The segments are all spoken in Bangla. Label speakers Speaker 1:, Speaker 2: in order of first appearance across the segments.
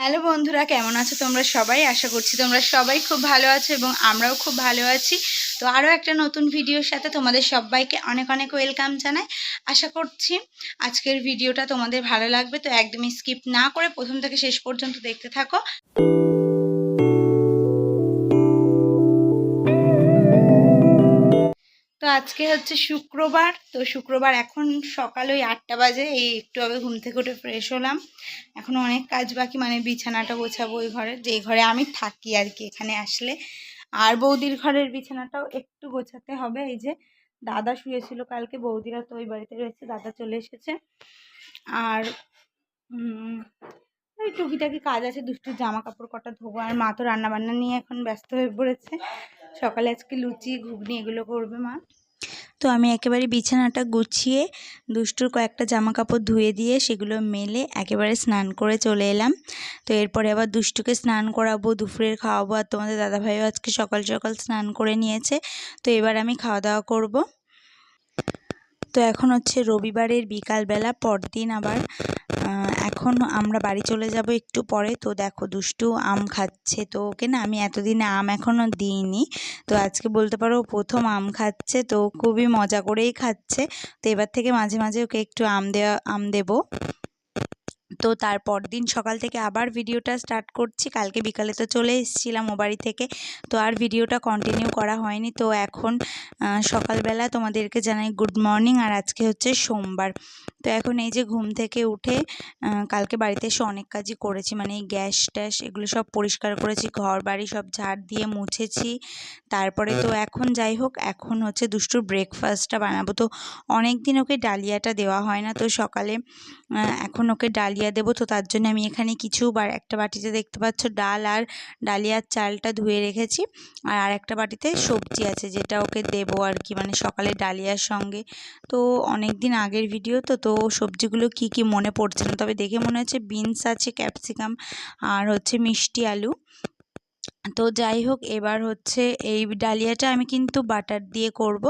Speaker 1: হ্যালো বন্ধুরা, কেমন আছো তোমরা সবাই? আশা করছি তোমরা সবাই খুব ভালো আছো এবং আমরাও খুব ভালো আছি। তো আরও একটা নতুন ভিডিওর সাথে তোমাদের সবাইকে অনেক অনেক ওয়েলকাম জানাই। আশা করছি আজকের ভিডিওটা তোমাদের ভালো লাগবে। তো একদমই স্কিপ না করে প্রথম থেকে শেষ পর্যন্ত দেখতে থাকো। আজকে হচ্ছে শুক্রবার, তো শুক্রবার এখন সকাল ওই আটটা বাজে, এই একটু আগে ঘুম থেকে উঠে ফ্রেশ হলাম। এখন অনেক কাজ বাকি মানে বিছানাটা গোছাবো ওই ঘরে। যে ঘরে আমি থাকি আর কি এখানে আসলে। আর বৌদির ঘরের বিছানাটাও একটু গোছাতে হবে, এই যে দাদা শুয়েছিল কালকে, বৌদিরা তো ওই বাড়িতে রয়েছে, দাদা চলে এসেছে। আর ওই টুকিটাকি কাজ আছে, দুষ্টু জামা কাপড় কটা ধোবো, আর মা তো রান্নাবান্না নিয়ে এখন ব্যস্ত হয়ে পড়েছে। সকালে আজকে লুচি, ঘুগনি এগুলো করবে মা। তো আমি একেবারে বিছানাটা গুছিয়ে দুষ্টুর কয়েকটা জামা কাপড় ধুয়ে দিয়ে সেগুলো মেলে একেবারে স্নান করে চলে এলাম। তো এরপরে আবার দুষ্টুকে স্নান করাবো, দুপুরের খাওয়াবো আর তোমাদের দাদাভাইও আজকে সকাল সকাল স্নান করে নিয়েছে। তো এবার আমি খাওয়া দাওয়া করব। তো এখন হচ্ছে রবিবারের বিকালবেলা, পরদিন আবার এখন আমরা বাড়ি চলে যাব একটু পরে। তো দেখো, দুষ্টু আম খাচ্ছে। তো ওকে না আমি এতদিনে আম এখনও দিইনি। তো আজকে বলতে পারো প্রথম আম খাচ্ছে। তো খুবই মজা করেই খাচ্ছে। তো এবার থেকে মাঝে মাঝে ওকে একটু আম দেওয়া আম দেবো। তো তারপর দিন সকাল থেকে আবার ভিডিওটা স্টার্ট করছি। কালকে বিকালে তো চলে এসেছিলাম ও বাড়ি থেকে। তো আর ভিডিওটা কন্টিনিউ করা হয়নি। তো এখন সকালবেলা তোমাদেরকে জানাই গুড মর্নিং আর আজকে হচ্ছে সোমবার। তো এখন এই যে ঘুম থেকে উঠে কালকে বাড়িতে এসে অনেক কাজই করেছি। মানে এই গ্যাস ট্যাস এগুলো সব পরিষ্কার করেছি ঘর বাড়ি সব ঝাড় দিয়ে মুছেছি। তারপরে তো এখন যাই হোক, এখন হচ্ছে দুষ্টুর ব্রেকফাস্টটা বানাবো। তো অনেক দিন ওকে ডালিয়াটা দেওয়া হয় না। তো সকালে এখন ওকে ডালিয়া দেবো। তো তার জন্য আমি এখানে কিছু বা একটা বাটিতে দেখতে পাচ্ছ ডাল আর ডালিয়ার চালটা ধুয়ে রেখেছি। আর আর একটা বাটিতে সবজি আছে যেটা ওকে দেবো আর কি মানে সকালে ডালিয়ার সঙ্গে। তো অনেক দিন আগের ভিডিও তো তো সবজিগুলো কি কি মনে পড়ছে না? তবে দেখে মনে হচ্ছে বিনস আছে, ক্যাপসিকাম আর হচ্ছে মিষ্টি আলু। তো যাই হোক, এবার হচ্ছে এই ডালিয়াটা আমি কিন্তু বাটার দিয়ে করব।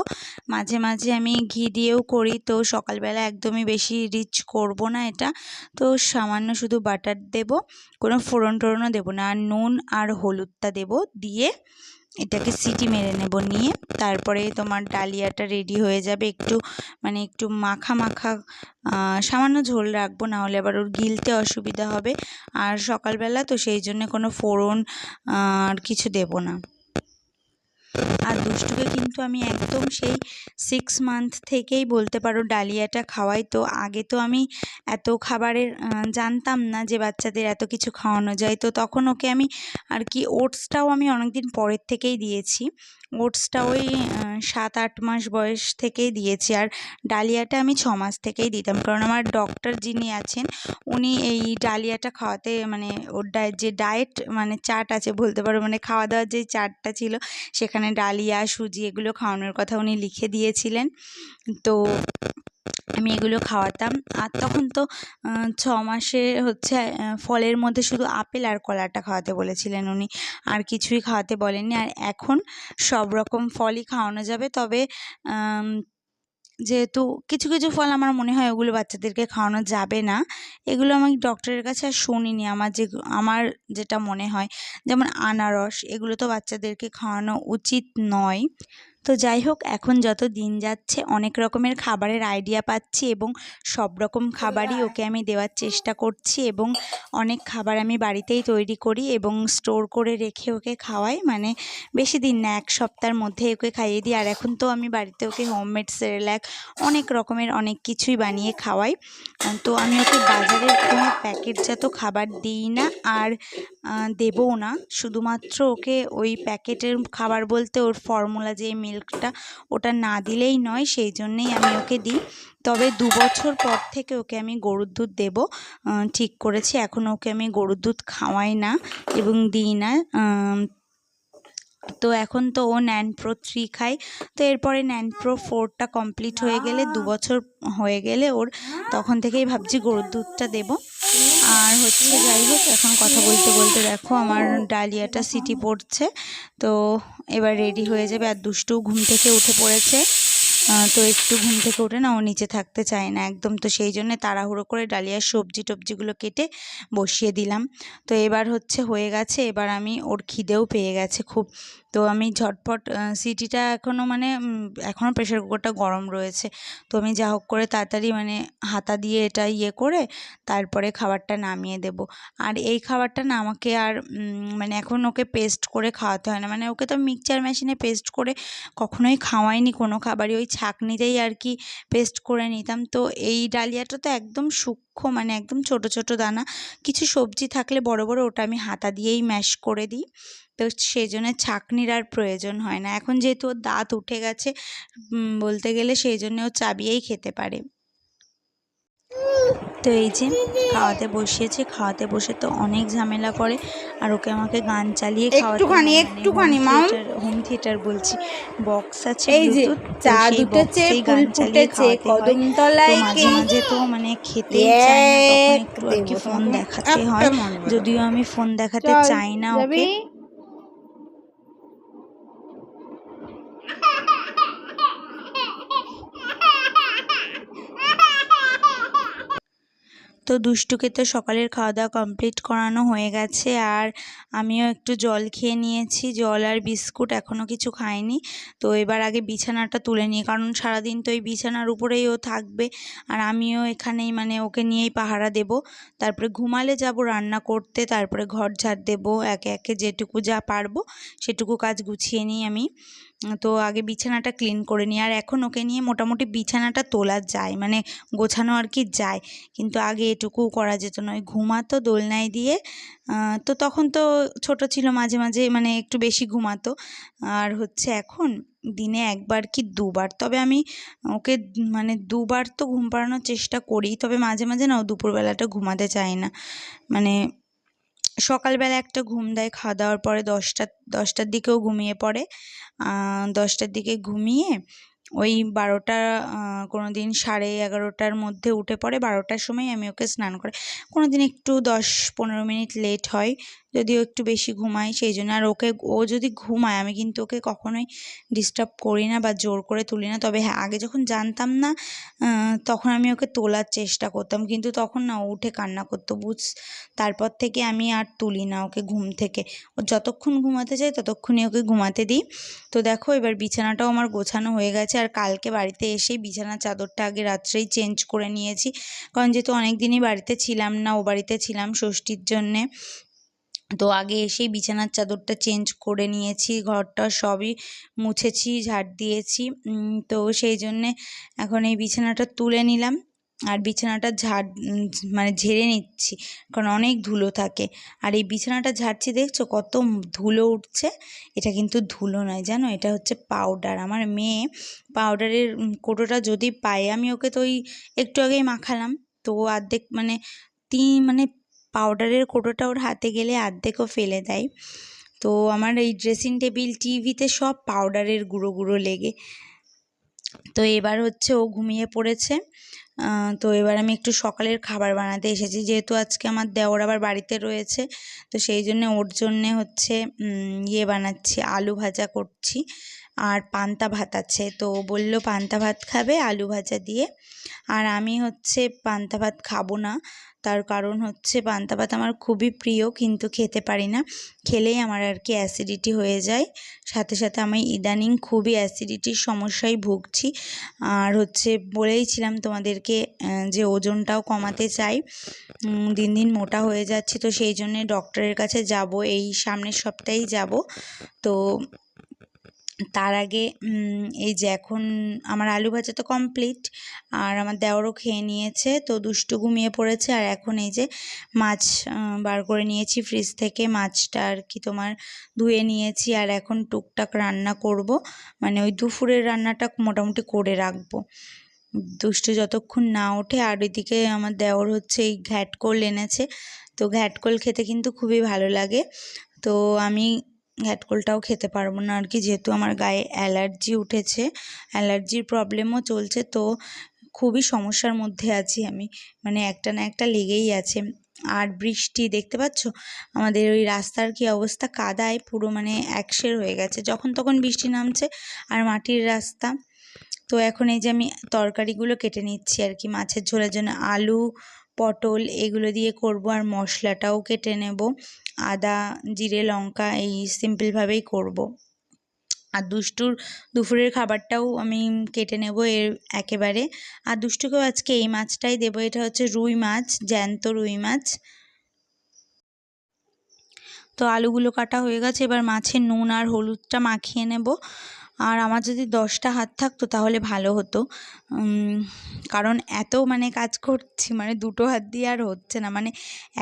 Speaker 1: মাঝে মাঝে আমি ঘি দিয়েও করি। তো সকালবেলা একদমই বেশি রিচ করব না এটা। তো সামান্য শুধু বাটার দেব, কোনো ফোড়ন টোড়নও দেবো না। আর নুন আর হলুদটা দেব দিয়ে এটাকে সিটি মেরে নেব নিয়ে। তারপরে তোমার ডালিয়াটা রেডি হয়ে যাবে। একটু মানে একটু মাখা মাখা সামান্য ঝোল রাখব, নাহলে আবার ওর গিলতে অসুবিধা হবে। আর সকালবেলা তো সেই জন্য কোনো ফোড়ন আর কিছু দেব না। আর দুষ্টুকে কিন্তু আমি একদম সেই সিক্স মান্থ থেকেই বলতে পারো ডালিয়াটা খাওয়াই। তো আগে তো আমি এত খাবারের জানতাম না যে বাচ্চাদের এত কিছু খাওয়ানো যায়। তো তখন ওকে আমি আর কি ওটসটাও আমি অনেকদিন পরের থেকেই দিয়েছি। ওটসটা ওই সাত আট মাস বয়স থেকেই দিয়েছি। আর ডালিয়াটা আমি ছ মাস থেকেই দিতাম। কারণ আমার ডক্টর যিনি আছেন উনি এই ডালিয়াটা খাওয়াতে মানে ওর ডায়েট যে ডায়েট মানে চাট আছে বলতে পারো মানে খাওয়া দাওয়ার যে চাটটা ছিল সেখানে ডালিয়া সুজি এগুলো খাওয়ানোর কথা উনি লিখে দিয়েছিলেন। তো আমি এগুলো খাওয়াতাম। আর তখন তো ছ মাসে হচ্ছে ফলের মধ্যে শুধু আপেল আর কলাটা খাওয়াতে বলেছিলেন উনি। আর কিছুই খাওয়াতে বলেননি। আর এখন সব রকম ফলই খাওয়ানো যাবে। তবে যেহেতু কিছু কিছু ফল আমার মনে হয় ওগুলো বাচ্চাদেরকে খাওয়ানো যাবে না। এগুলো আমি ডক্টরের কাছে আর শুনিনি। আমার যে, আমার যেটা মনে হয়, যেমন আনারস, এগুলো তো বাচ্চাদেরকে খাওয়ানো উচিত নয়। তো যাই হোক এখন যত দিন যাচ্ছে অনেক রকমের খাবারের আইডিয়া পাচ্ছি এবং সব রকম খাবারই ওকে আমি দেওয়ার চেষ্টা করছি এবং অনেক খাবার আমি বাড়িতেই তৈরি করি এবং স্টোর করে রেখে ওকে খাওয়াই। মানে বেশি দিন না এক সপ্তাহের মধ্যে ওকে খাইয়ে দিই। আর এখন তো আমি বাড়িতে ওকে হোমমেড সেরেল্যাক অনেক রকমের অনেক কিছুই বানিয়ে খাওয়াই। তো আমি ওকে বাজারের কোনো প্যাকেটজাত খাবার দিই না আর দেবও না। শুধুমাত্র ওকে ওই প্যাকেটের খাবার বলতে ওর ফর্মুলা যে মিল্কটা ওটা না দিলেই নয়, সেই জন্যেই আমি ওকে দিই। তবে দু বছর পর থেকে ওকে আমি গরুর দুধ দেব। ঠিক করেছি, এখন ওকে আমি গরুর দুধ খাওয়াই না এবং দিই না। তো এখন তো ও ন্যান প্রো থ্রি খায়। তো এরপরে ন্যান প্রো ফোরটা কমপ্লিট হয়ে গেলে, দু বছর হয়ে গেলে ওর, তখন থেকেই ভাবছি গরুর দুধটা দেবো। আর হচ্ছে যাই হোক, এখন কথা বলতে বলতে দেখো আমার ডালিয়াটা সিটি পড়ছে। তো এবার রেডি হয়ে যাবে আর দুষ্টু ঘুম থেকে উঠে পড়েছে। তো একটু ঘুম থেকে উঠে না ও নিচে থাকতে চায় না একদম। তো সেই জন্যে তাড়াহুড়ো করে ডালিয়ার সবজি টবজিগুলো কেটে বসিয়ে দিলাম। তো এবার হচ্ছে হয়ে গেছে, এবার আমি ওর খিদেও পেয়ে গেছে খুব। তো আমি ঝটপট সিটিটা এখনও মানে এখনও প্রেশার কুকারটা গরম রয়েছে। তো আমি যা হোক করে তাড়াতাড়ি মানে হাতা দিয়ে এটা ইয়ে করে তারপরে খাবারটা নামিয়ে দেব। আর এই খাবারটা না আমাকে আর মানে এখন ওকে পেস্ট করে খাওয়াতে হয় না। মানে ওকে তো মিক্সচার মেশিনে পেস্ট করে কখনোই খাওয়াইনি কোনো খাবারই। ওই ছাঁকনিতেই আর কি পেস্ট করে নিতাম। তো এই ডালিয়াটা তো একদম সূক্ষ্ম মানে একদম ছোট ছোট দানা, কিছু সবজি থাকলে বড় বড় ওটা আমি হাতা দিয়েই ম্যাশ করে দিই। তো সেই জন্য ছাঁকনির আর প্রয়োজন হয় না। এখন যেহেতু ওর দাঁত উঠে গেছে বলতে গেলে সেই জন্য ও চাবিয়েই খেতে পারে। তো এই যে খাওয়াতে বসিয়েছে খাওয়াতে বসে তো অনেক ঝামেলা করে আর ওকে আমাকে গান চালিয়ে
Speaker 2: একটুখানি, একটুখানি, মাম।
Speaker 1: হোম থিয়েটার বলছি। বক্স আছে
Speaker 2: এই যে
Speaker 1: এই
Speaker 2: ফুল
Speaker 1: গান চালিয়ে
Speaker 2: ফুটেছে কদম তলায়
Speaker 1: মাঝে মাঝে তো মানে খেতে চায় না তখন একটু আর কি ফোন দেখাতে হয়। যদিও আমি ফোন দেখাতে চাই না ওকে। তো দুষ্টুকে তো সকালের খাওয়া দাওয়া কমপ্লিট করানো হয়ে গেছে আর আমিও একটু জল খেয়ে নিয়েছি। জল আর বিস্কুট এখনও কিছু খাইনি। তো এবার আগে বিছানাটা তুলে নিই, কারণ সারাদিন তো এই বিছানার উপরেই ও থাকবে আর আমিও এখানেই মানে ওকে নিয়েই পাহারা দেব। তারপরে ঘুমালে যাব, রান্না করতে, তারপরে ঘর ঝাড় দেবো, একে একে যেটুকু যা পারব সেটুকু কাজ গুছিয়ে নিই আমি। তো আগে বিছানাটা ক্লিন করে নিই। আর এখন ওকে নিয়ে মোটামুটি বিছানাটা তোলা যায় মানে গোছানো আর কি যায়। কিন্তু আগে এটুকু করা যেত নয় ঘুমাতো দোলনায় দিয়ে তো তখন তো ছোট ছিল মাঝে মাঝে মানে একটু বেশি ঘুমাতো। আর হচ্ছে এখন দিনে একবার কি দুবার। তবে আমি ওকে মানে দুবার তো ঘুম পাড়ানোর চেষ্টা করি, তবে মাঝে মাঝে না, ও দুপুরবেলাটা ঘুমাতে চায় না। মানে সকালবেলা একটা ঘুম দেয় খাওয়া দাওয়ার পরে দশটা, দশটার দিকেও ঘুমিয়ে পড়ে। দশটার দিকে ঘুমিয়ে ওই বারোটা কোনো দিন সাড়ে এগারোটার মধ্যে উঠে পড়ে। বারোটার সময় আমি ওকে স্নান করে কোনো দিন একটু দশ পনেরো মিনিট লেট হয়। যদিও একটু বেশি ঘুমায়, সেই জন্য আর ওকে, ও যদি ঘুমায়, আমি কিন্তু ওকে কখনোই ডিস্টার্ব করি না বা জোর করে তুলি না। তবে হ্যাঁ আগে যখন জানতাম না তখন আমি ওকে তোলার চেষ্টা করতাম। কিন্তু তখন না উঠে কান্না করতো, বুঝ। তারপর থেকে আমি আর তুলি না ওকে ঘুম থেকে। ও যতক্ষণ ঘুমাতে চায়, ততক্ষণই ওকে ঘুমাতে দিই। তো দেখো, এবার বিছানাটাও আমার গোছানো হয়ে গেছে। আর কালকে বাড়িতে এসেই বিছানার চাদরটা আগে রাত্রেই চেঞ্জ করে নিয়েছি। কারণ যেহেতু অনেক দিনই বাড়িতে ছিলাম না, ও বাড়িতে ছিলাম ষষ্ঠীর জন্যে। তো আগে এসেই বিছানার চাদরটা চেঞ্জ করে নিয়েছি, ঘরটা সবই মুছেছি, ঝাড় দিয়েছি। তো সেই জন্যে এখন এই বিছানাটা তুলে নিলাম আর বিছানাটা ঝাড় মানে ঝেড়ে নিচ্ছি কারণ অনেক ধুলো থাকে। আর এই বিছানাটা ঝাড়ছি, দেখছ কত ধুলো উঠছে? এটা কিন্তু ধুলো নয়, জানো? এটা হচ্ছে পাউডার আমার মেয়ে পাউডারের কোটোটা যদি পায়, আমি ওকে তো ওই একটু আগেই মাখালাম। তো অর্ধেক মানে তিন মানে পাউডারের কোটোটা ওর হাতে গেলে অর্ধেকও ফেলে দেয়। তো আমার এই ড্রেসিং টেবিল টিভিতে সব পাউডারের গুঁড়ো গুঁড়ো লেগে। তো এবার হচ্ছে ও ঘুমিয়ে পড়েছে। তো এবার আমি একটু সকালের খাবার বানাতে এসেছি। যেহেতু আজকে আমার দেওর আবার বাড়িতে রয়েছে, তো সেই জন্য ওর জন্যে হচ্ছে ইয়ে বানাচ্ছি, আলু ভাজা করছি আর পান্তা ভাত আছে। তো বলল, পান্তা ভাত খাবে আলু ভাজা দিয়ে? আর আমি হচ্ছে পান্তা ভাত খাব না। তার কারণ হচ্ছে পান্তা ভাত আমার খুবই প্রিয়, কিন্তু খেতে পারি না। খেলেই আমার আর কি অ্যাসিডিটি হয়ে যায়। সাথে সাথে আমি ইদানিং খুবই অ্যাসিডিটির সমস্যায় ভুগছি। আর হচ্ছে বলেইছিলাম তোমাদেরকে যে ওজনটাও কমাতে চাই। দিন দিন মোটা হয়ে যাচ্ছি, তো সেই জন্যে ডক্টরের কাছে যাব, এই সামনের সপ্তাহেই যাব। তো তার আগে এই যে এখন আমার আলু ভাজা তো কমপ্লিট আর আমার দেওরও খেয়ে নিয়েছে, তো দুষ্টু ঘুমিয়ে পড়েছে, আর এখন এই যে মাছ বার করে নিয়েছি ফ্রিজ থেকে, মাছটা আর কি তোমার ধুয়ে নিয়েছি, আর এখন টুকটাক রান্না করব মানে ওই দুপুরের রান্নাটা মোটামুটি করে রাখব। দুষ্টু যতক্ষণ না ওঠে, আর ওইদিকে আমার দেওর হচ্ছে এই ঘ্যাটকোল এনেছে, তো ঘ্যাটকোল খেতে কিন্তু খুবই ভালো লাগে, তো আমি ঘ্যাটকোলটাও খেতে পারব না আর কি। যেহেতু আমার গায়ে অ্যালার্জি উঠেছে, অ্যালার্জির প্রবলেমও চলছে, তো খুবই সমস্যার মধ্যে আছি আমি। মানে একটা না একটা লেগেই আছে। আর বৃষ্টি, দেখতে পাচ্ছ? আমাদের ওই রাস্তার কি অবস্থা? কাদায় পুরো মানে একশের হয়ে গেছে। যখন তখন বৃষ্টি নামছে আর মাটির রাস্তা। তো এখন এই যে আমি তরকারিগুলো কেটে নিচ্ছি আর কি, মাছের ঝোলের জন্য আলু পটল এগুলো দিয়ে করব আর মশলাটাও কেটে নেব। আদা, জিরে, লঙ্কা এই সিম্পলভাবেই করব। আর দুষ্টুর দুপুরের খাবারটাও আমি কেটে নেব এর একেবারে। আর দুষ্টুকেও আজকে এই মাছটাই দেবো, এটা হচ্ছে রুই মাছ, জ্যান্ত রুই মাছ। তো আলুগুলো কাটা হয়ে গেছে, এবার মাছের নুন আর হলুদটা মাখিয়ে নেব। আর আমার যদি দশটা হাত থাকতো তাহলে ভালো হতো। কারণ এত মানে কাজ করছি মানে দুটো হাত দিয়ে আর হচ্ছে না। মানে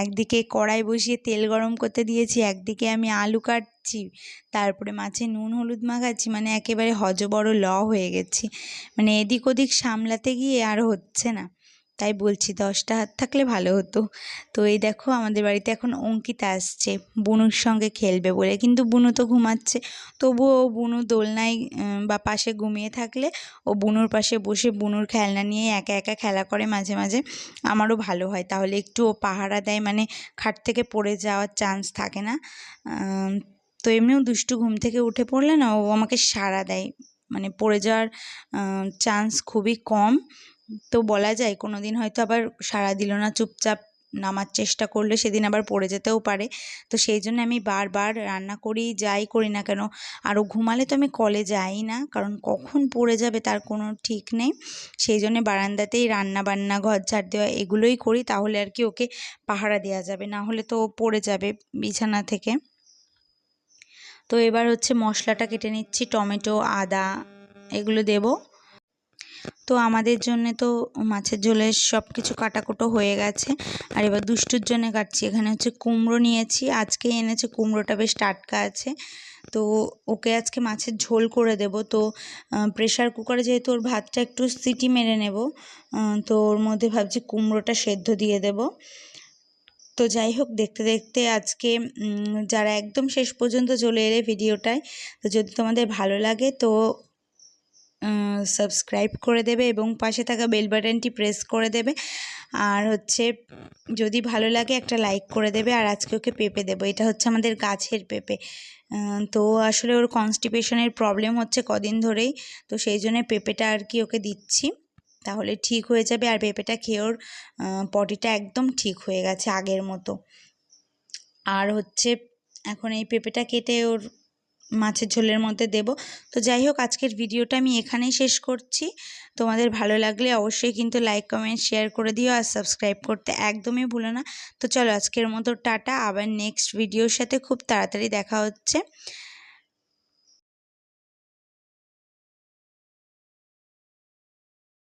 Speaker 1: একদিকে কড়াই বসিয়ে তেল গরম করতে দিয়েছি, একদিকে আমি আলু কাটছি, তারপরে মাছে নুন হলুদ মাখাচ্ছি মানে একেবারে হজবড় ল হয়ে গেছি। মানে এদিক ওদিক সামলাতে গিয়ে আর হচ্ছে না। তাই বলছি দশটা হাত থাকলে ভালো হতো। তো এই দেখো আমাদের বাড়িতে এখন অঙ্কিতা আসছে, বুনুর সঙ্গে খেলবে বলে। কিন্তু বুনু তো ঘুমাচ্ছে, তবুও ও বুনু দোলনায় বা পাশে ঘুমিয়ে থাকলে ও বুনুর পাশে বসে বুনুর খেলনা নিয়ে একা একা খেলা করে মাঝে মাঝে। আমারও ভালো হয়, তাহলে একটু ও পাহারা দেয় মানে খাট থেকে পড়ে যাওয়ার চান্স থাকে না। তো এমনিও দুষ্টু ঘুম থেকে উঠে পড়লে না ও আমাকে সাড়া দেয়। মানে পড়ে যাওয়ার চান্স খুবই কম। তো বলা যায় কোনো দিন হয়তো আবার সারা দিল না, চুপচাপ নামার চেষ্টা করলে সেদিন আবার পড়ে যেতেও পারে। তো সেই জন্য আমি বারবার রান্না করি, যাই করি না কেন আরও ঘুমালে তো আমি কলে যাই না, কারণ কখন পড়ে যাবে তার কোনো ঠিক নেই। সেই জন্য বারান্দাতেই রান্না বান্না, ঘর ঝাড় দেওয়া এগুলোই করি, তাহলে আর কি ওকে পাহারা দেওয়া যাবে, না হলে তো পড়ে যাবে বিছানা থেকে। তো এবার হচ্ছে মশলাটা কেটে নিচ্ছি, টমেটো, আদা, এগুলো দেবো। তো আমাদের জন্যে তো মাছের ঝোলের সব কিছু কাটাকুটো হয়ে গেছে। আর এবার দুষ্টুর জন্য কাটছি। এখানে হচ্ছে কুমড়ো নিয়েছি। আজকে এনেছে কুমড়োটা বেশ টাটকা আছে। তো ওকে আজকে মাছের ঝোল করে দেব। তো প্রেশার কুকারে যেহেতু ওর ভাতটা একটু সিটি মেরে নেব তো ওর মধ্যে ভাবছি কুমড়োটা সেদ্ধ দিয়ে দেব। তো যাই হোক, দেখতে দেখতে আজকে যারা একদম শেষ পর্যন্ত চলে এলে ভিডিওটায়, তো যদি তোমাদের ভালো লাগে তো সাবস্ক্রাইব করে দেবে এবং পাশে থাকা বেল বাটনটি প্রেস করে দেবে। আর হচ্ছে, যদি ভালো লাগে একটা লাইক করে দেবে, আর আজকে ওকে পেঁপে দেবো। এটা হচ্ছে আমাদের গাছের পেঁপে। তো আসলে ওর কনস্টিপেশনের প্রবলেম হচ্ছে কদিন ধরেই। তো সেই জন্য পেঁপেটা আর কি ওকে দিচ্ছি। তাহলে ঠিক হয়ে যাবে। আর পেঁপেটা খেয়ে ওর পটিটা একদম ঠিক হয়ে গেছে আগের মতো। আর হচ্ছে, এখন এই পেঁপেটা কেটে ওর মাছের ঝোলের মধ্যে দেব। তো যাই হোক, আজকের ভিডিওটা আমি এখানেই শেষ করছি। তোমাদের ভালো লাগলে অবশ্যই কিন্তু লাইক কমেন্ট শেয়ার করে দিও আর সাবস্ক্রাইব করতে একদমই ভুলো না। তো চলো আজকের মতো টাটা। আবার নেক্সট ভিডিওর সাথে খুব তাড়াতাড়ি দেখা হচ্ছে।